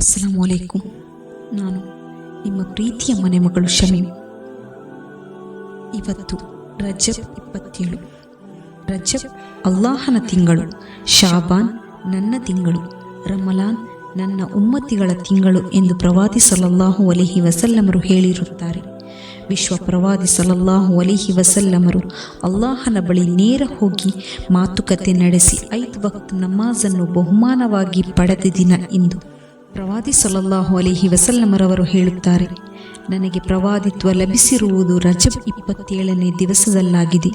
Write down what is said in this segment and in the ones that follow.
ಅಸ್ಸಲಾಮು ಅಲೈಕುಂ ನಾನು ನಿಮ್ಮ ಪ್ರೀತಿಯ ಮನೆ ಮಗಳು ಶಮಿ. ಇವತ್ತು ರಜಬ್ ಇಪ್ಪತ್ತೇಳು. ರಜಬ್ ಅಲ್ಲಾಹನ ತಿಂಗಳು, ಶಾಬಾನ್ ನನ್ನ ತಿಂಗಳು, ರಮಲಾನ್ ನನ್ನ ಉಮ್ಮತಿಗಳ ತಿಂಗಳು ಎಂದು ಪ್ರವಾದಿ ಸಲಲ್ಲಾಹು ಅಲಿಹಿ ವಸಲ್ಲಮರು ಹೇಳಿರುತ್ತಾರೆ. ವಿಶ್ವ ಪ್ರವಾದಿ ಸಲಲ್ಲಾಹು ಅಲಿಹಿ ವಸಲ್ಲಮರು ಅಲ್ಲಾಹನ ಬಳಿ ನೇರ ಹೋಗಿ ಮಾತುಕತೆ ನಡೆಸಿ ಐದು ವಕ್ತ್ ನಮಾಜನ್ನು ಬಹುಮಾನವಾಗಿ ಪಡೆದ ದಿನ ಇಂದು. ಪ್ರವಾದಿ ಸಲಲ್ಲಾಹು ಅಲಿಹಿ ವಸಲ್ಲಮರವರು ಹೇಳುತ್ತಾರೆ, ನನಗೆ ಪ್ರವಾದಿತ್ವ ಲಭಿಸಿರುವುದು ರಜಬ್ ಇಪ್ಪತ್ತೇಳನೇ ದಿವಸದಲ್ಲಾಗಿದೆ.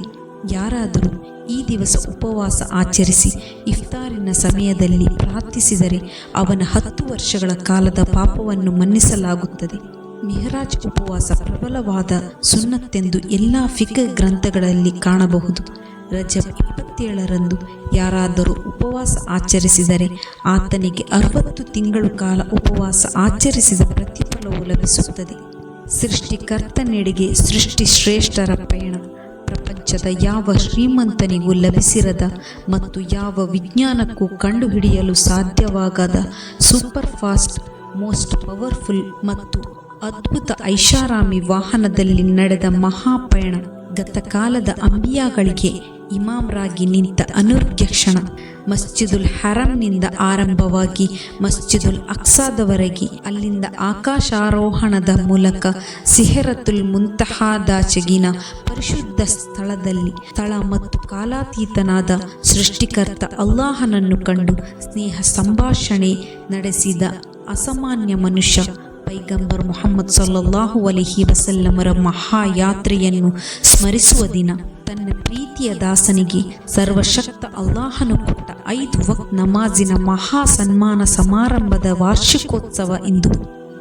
ಯಾರಾದರೂ ಈ ದಿವಸ ಉಪವಾಸ ಆಚರಿಸಿ ಇಫ್ತಾರಿನ ಸಮಯದಲ್ಲಿ ಪ್ರಾರ್ಥಿಸಿದರೆ ಅವನ ಹತ್ತು ವರ್ಷಗಳ ಕಾಲದ ಪಾಪವನ್ನು ಮನ್ನಿಸಲಾಗುತ್ತದೆ. ಮಿಹರಾಜ್ ಉಪವಾಸ ಪ್ರಬಲವಾದ ಸುನ್ನತ್ತೆಂದು ಎಲ್ಲ ಫಿಕ್ ಗ್ರಂಥಗಳಲ್ಲಿ ಕಾಣಬಹುದು. ರಜಬ್ ಇಪ್ಪತ್ತೇಳರಂದು ಯಾರಾದರೂ ಉಪವಾಸ ಆಚರಿಸಿದರೆ ಆತನಿಗೆ ಅರವತ್ತು ತಿಂಗಳು ಕಾಲ ಉಪವಾಸ ಆಚರಿಸಿದ ಪ್ರತಿಫಲವು ಲಭಿಸುತ್ತದೆ. ಸೃಷ್ಟಿಕರ್ತನೆಡೆಗೆ ಸೃಷ್ಟಿ ಶ್ರೇಷ್ಠರ ಪಯಣ. ಪ್ರಪಂಚದ ಯಾವ ಶ್ರೀಮಂತನಿಗೂ ಲಭಿಸಿರದ ಮತ್ತು ಯಾವ ವಿಜ್ಞಾನಕ್ಕೂ ಕಂಡುಹಿಡಿಯಲು ಸಾಧ್ಯವಾಗದ ಸೂಪರ್ ಫಾಸ್ಟ್ ಮೋಸ್ಟ್ ಪವರ್ಫುಲ್ ಮತ್ತು ಅದ್ಭುತ ಐಷಾರಾಮಿ ವಾಹನದಲ್ಲಿ ನಡೆದ ಮಹಾಪಯಣ. ಗತಕಾಲದ ಅಂಬಿಯಾಗಳಿಗೆ ಇಮಾಮ್ರಾಗಿ ನಿಂತ ಅನುರ್ಗ್ಯ ಕ್ಷಣ ಮಸ್ಜಿದುಲ್ ಹರಂನಿಂದ ಆರಂಭವಾಗಿ ಮಸ್ಜಿದುಲ್ ಅಕ್ಸಾದವರೆಗೆ ಅಲ್ಲಿಂದ ಆಕಾಶಾರೋಹಣದ ಮೂಲಕ ಸಿಹರತುಲ್ ಮುಂತಹಾದಾಚೆಗಿನ ಪರಿಶುದ್ಧ ಸ್ಥಳದಲ್ಲಿ ಸ್ಥಳ ಮತ್ತು ಕಾಲಾತೀತನಾದ ಸೃಷ್ಟಿಕರ್ತ ಅಲ್ಲಾಹನನ್ನು ಕಂಡು ಸ್ನೇಹ ಸಂಭಾಷಣೆ ನಡೆಸಿದ ಅಸಾಮಾನ್ಯ ಮನುಷ್ಯ ಪೈಗಂಬರ್ ಮೊಹಮ್ಮದ್ ಸಲ್ಲಲ್ಲಾಹು ಅಲಿಹಿ ವಸಲ್ಲಮರ ಮಹಾಯಾತ್ರೆಯನ್ನು ಸ್ಮರಿಸುವ ದಿನ. ತನ್ನ ಪ್ರೀತಿಯ ದಾಸನಿಗೆ ಸರ್ವಶಕ್ತ ಅಲ್ಲಾಹನು ಕೊಟ್ಟ ಐದು ವಕ್ ನಮಾಜಿನ ಮಹಾ ಸನ್ಮಾನ ಸಮಾರಂಭದ ವಾರ್ಷಿಕೋತ್ಸವ ಇಂದು.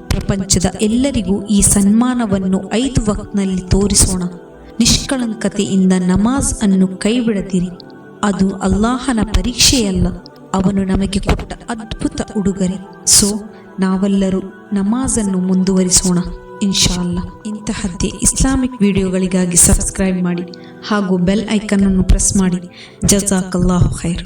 ಪ್ರಪಂಚದ ಎಲ್ಲರಿಗೂ ಈ ಸನ್ಮಾನವನ್ನು ಐದು ವಕ್ನಲ್ಲಿ ತೋರಿಸೋಣ. ನಿಷ್ಕಳಂಕತೆಯಿಂದ ನಮಾಜ್ ಅನ್ನು ಕೈಬಿಡದಿರಿ. ಅದು ಅಲ್ಲಾಹನ ಪರೀಕ್ಷೆಯಲ್ಲ, ಅವನು ನಮಗೆ ಕೊಟ್ಟ ಅದ್ಭುತ ಉಡುಗೊರೆ. ಸೊ, ನಾವೆಲ್ಲರೂ ನಮಾಜನ್ನು ಮುಂದುವರಿಸೋಣ. ಇನ್ಶಾ ಅಲ್ಲ ಇಂತಹದ್ದೇ ಇಸ್ಲಾಮಿಕ್ ವಿಡಿಯೋಗಳಿಗಾಗಿ ಸಬ್ಸ್ಕ್ರೈಬ್ ಮಾಡಿ ಹಾಗೂ ಬೆಲ್ ಐಕನ್ ಅನ್ನು ಪ್ರೆಸ್ ಮಾಡಿ. ಜಜಾಕಲ್ಲಾಹು ಖೈರ್.